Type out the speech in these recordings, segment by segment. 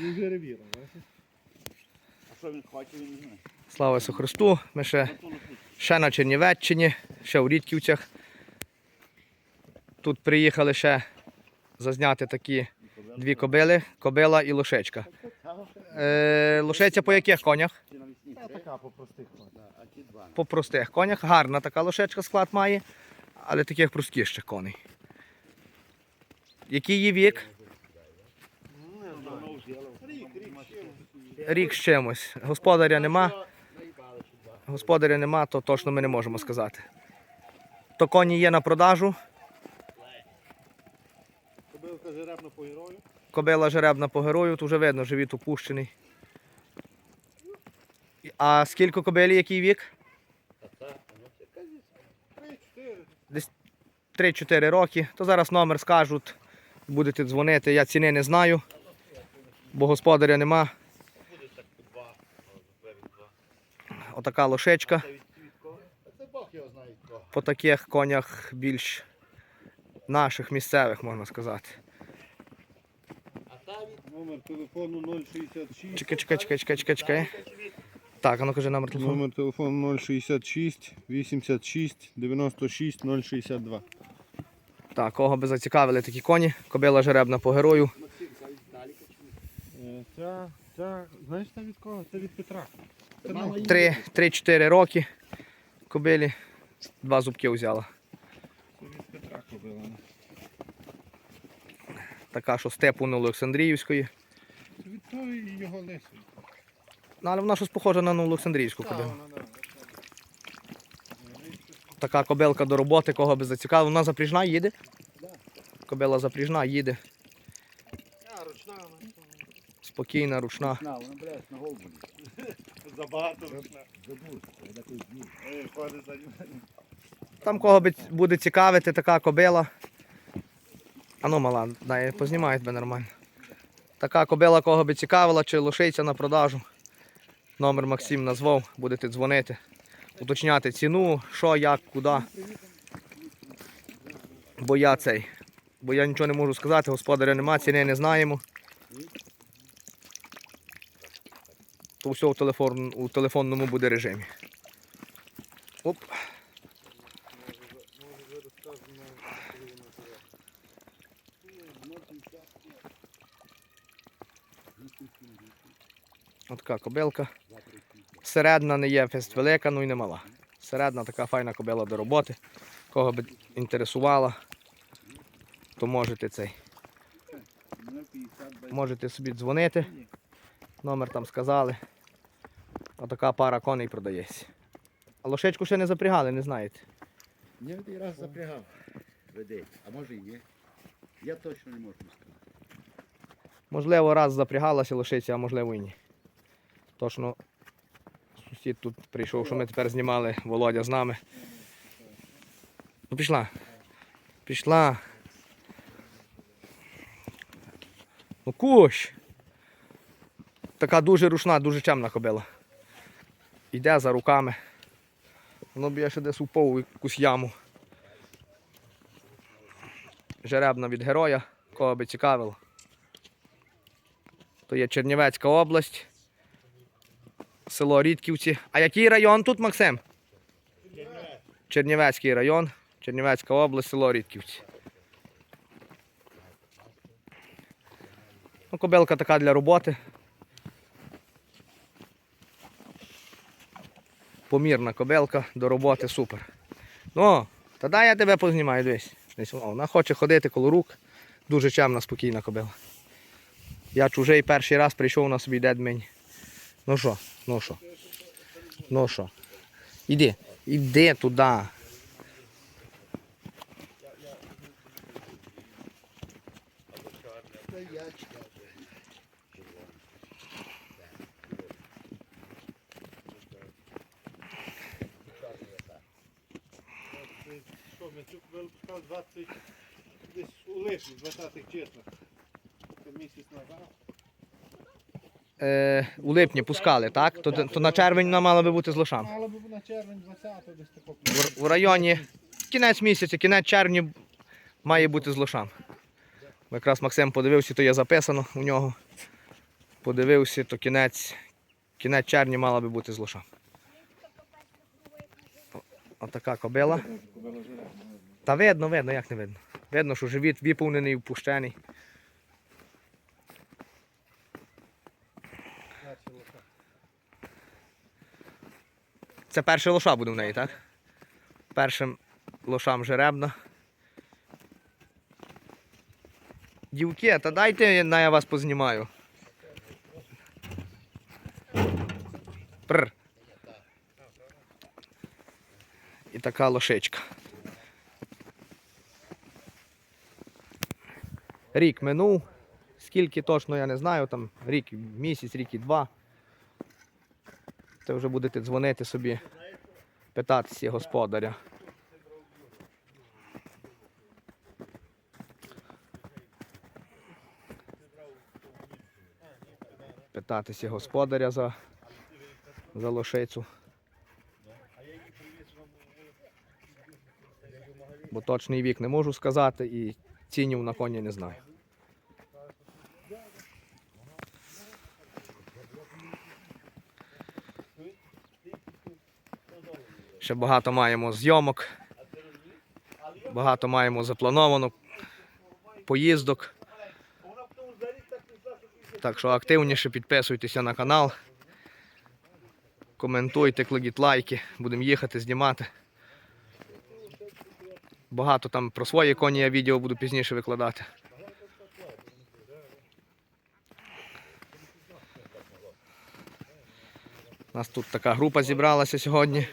Він вже бачиш? А що він хоче, він не знає. Слава Ісусу Христу. Ми ще, ще на Чернівеччині, ще у Рідківцях. Тут приїхали ще зазняти такі дві кобили, кобила і лошечка. Е, лошиця по яких конях? Така по простих два. По простих конях. Гарна така лошечка склад має, але таких простіших коней. Який її вік? Рік, рік, ще. Рік з чимось. Господаря нема. Господаря нема, то точно ми не можемо сказати. То коні є на продажу, Кобилка жеребна по герою. кобила жеребна по герою, то вже видно, живіт опущений. А скільки кобилі, який вік? Десь 3-4 роки. То зараз номер скажуть, будете дзвонити. Я ціни не знаю, бо господаря нема. Отака лошечка. По таких конях більш наших місцевих, можна сказати. Номер телефону 066. Чекай, чекай, чекай, чекай, чекай, чекай. Так, а ну кажи номер телефону. Номер телефону 066 86 96 062. Так, кого би зацікавили такі коні. Кобила жеребна по герою. Е, Ця, ця, знаєш це від кого? Це від Петра. Це мама 3-4 роки. Кобилі. Два зубки взяла. Від Петра кобила. Така, що степу на Олександріївської. Це від того його лисий. Ну, але вона щось похожа на Олександрійську Так, кобилу. Така кобилка до роботи, кого би зацікавила. Вона запріжна їде? Кобила запріжна їде. А, ручна вона. Спокійна, ручна. На, вона, блядь, на голову. Забагато ручна. Ходить за ним. Там кого би буде цікавити, така кобила. А ну мала, дай познімай тебе нормально. Така кобила, кого би цікавила, чи лошиця на продажу. Номер Максим назвав, будете дзвонити, уточняти ціну, що, як, куди. Бо я цей. Бо я нічого не можу сказати, господаря нема, ціни не знаємо. То все у, телефон, у телефонному буде режимі. Оп. Отака кобилка. Середна не є велика, ну і не мала. Середна така файна кобила до роботи. Кого би інтересувала, то можете цей. Можете собі дзвонити. Номер там сказали. Отака пара коней продається. А лошечку ще не запрягали, не знаєте. Я один раз запрягав. Веде, а може і ні. Я точно не можу сказати. Можливо, раз запрягалася лошиця, а можливо і ні. Точно сусід тут прийшов, що ми тепер знімали Володя з нами. Ну пішла. Пішла. Ну кущ. Така дуже рушна, дуже чемна кобила. Йде за руками. Воно б'є ще десь упав у якусь яму. Жеребна від героя, кого би цікавило. То є Чернівецька область, село Рідківці. А який район тут, Максим? Чернівецький район, Чернівецька область, село Рідківці. Ну, кобилка така для роботи. Помірна кобилка до роботи супер. Ну, тоді я тебе познімаю, дивись. Десь, Вона хоче ходити коло рук. Дуже чемна, спокійна кобила. Я чужий перший раз прийшов на собі дедмень. Ну що, ну що? Ну що? Іди, іди туди. Пускали 20, десь у липні, 20-х числах. Це місяць назад. Е, у липні пускали, так? То, то на червень вона мала би бути з лошами. Мало би на червень 20 десь тако. В, в районі кінець місяця, кінець червня має бути з лошами. Якраз Максим подивився, то є записано у нього. подивився, то кінець, кінець червня мала би бути з лоша. Отака кобила. Та видно, видно, як не видно. Видно, що живіт виповнений, впущений. Це перша лоша буде в неї, так? Першим лошам жеребна. Дівки, та дайте на я вас познімаю. Пр. І така лошичка. Рік минув. Скільки точно я не знаю, там рік, місяць, рік і два. Це вже будете дзвонити собі, питатися господаря. Питатися господаря за, за лошицю. Бо точний вік не можу сказати і цінів на коні не знаю. Ще багато маємо зйомок, багато маємо заплановано поїздок. Так що активніше підписуйтеся на канал. Коментуйте, кладіть лайки, будемо їхати, знімати. Багато там про свої коні я відео буду пізніше викладати. У нас тут така група зібралася сьогодні.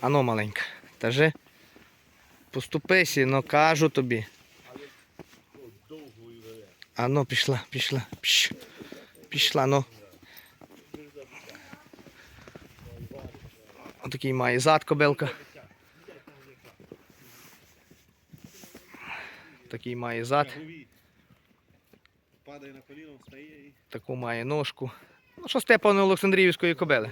Ано маленька. Кажи. Поступися, ну кажу тобі. Ано пішла, пішла. Пш. Пішла, ну. Отакий має зад кобилка. Такий має зад, Падає на коліно, встає таку має ножку. Ну, що Степан Олександрівської кобили.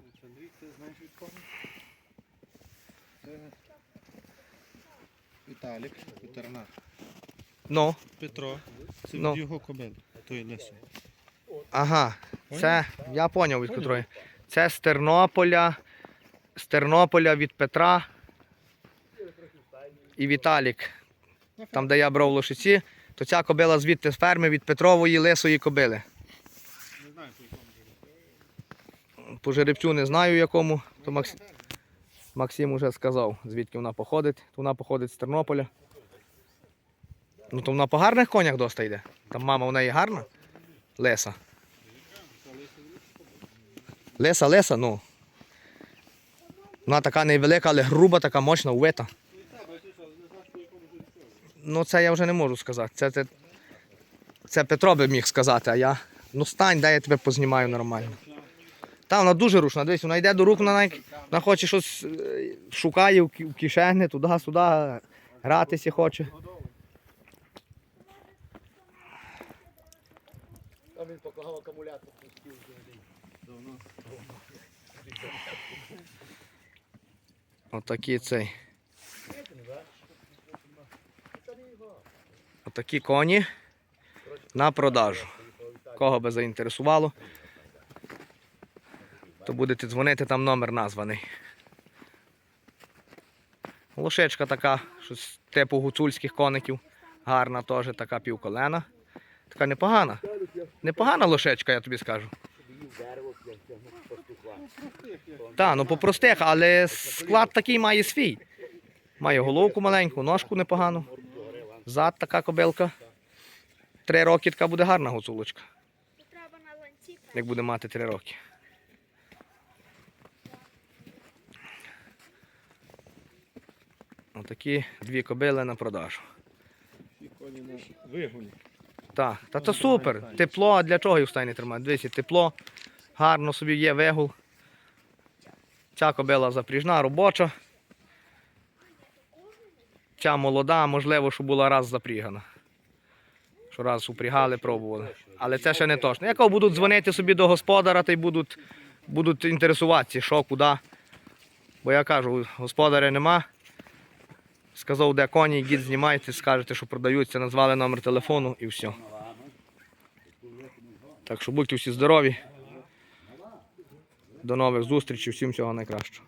Олександрій, це знаєш від кого? Це Віталік, ветеринар. Ну, Петро. Це Ну. від його кобил. Той лесу. ага. Це, я поняв від котрої. Це з Тернополя. З Тернополя від Петра. І Віталік. Там, де я брав лошиці, то ця кобила звідти з ферми від Петрової лисої кобили. Не знаю, по якому По жеребцю не знаю якому, то Макс... Максим уже сказав, звідки вона походить. Вона походить з Тернополя. Ну то вона по гарних конях доста йде. Там мама в неї гарна. Леса. Леса, леса, ну. Вона така невелика, але груба, така мощна, увита. Ну це я вже не можу сказати. Це, це, це Петро би міг сказати, а я. Ну стань, дай я тебе познімаю нормально. Та вона дуже рушна. Дивись, вона йде до рук, вона, вона хоче щось е, шукає в кишені, туди-сюди, гратися хоче. Там він поклав акумулятор давно. Отакі цей. Отакі коні на продажу. Кого би заінтересувало, будете дзвонити, там номер названий. Лошечка така, щось типу гуцульських коників. Гарна теж, така півколена. Така непогана. Непогана лошечка, я тобі скажу. Так, ну по простих, але склад такий має свій. Має головку маленьку, ножку непогану. Зад така кобилка. Три роки така буде гарна гуцулочка, як буде мати три роки. Отакі дві кобили на продажу. Коні на вигулі. Так, та то супер. Тепло, а для чого їх в стайні тримати? Дивіться, тепло, гарно собі є вигул. Ця кобила запріжна, робоча. Ця молода, можливо, що була раз запрігана. Що раз упрягали, пробували. Але це ще не точно. Якого будуть дзвонити собі до господаря, та й будуть, будуть інтересуватися, що, куди. Бо я кажу, господаря нема. Сказав, де коні, гід знімайте, скажете, що продаються, назвали номер телефону і все. Так що будьте всі здорові. До нових зустрічей, всім всього найкращого.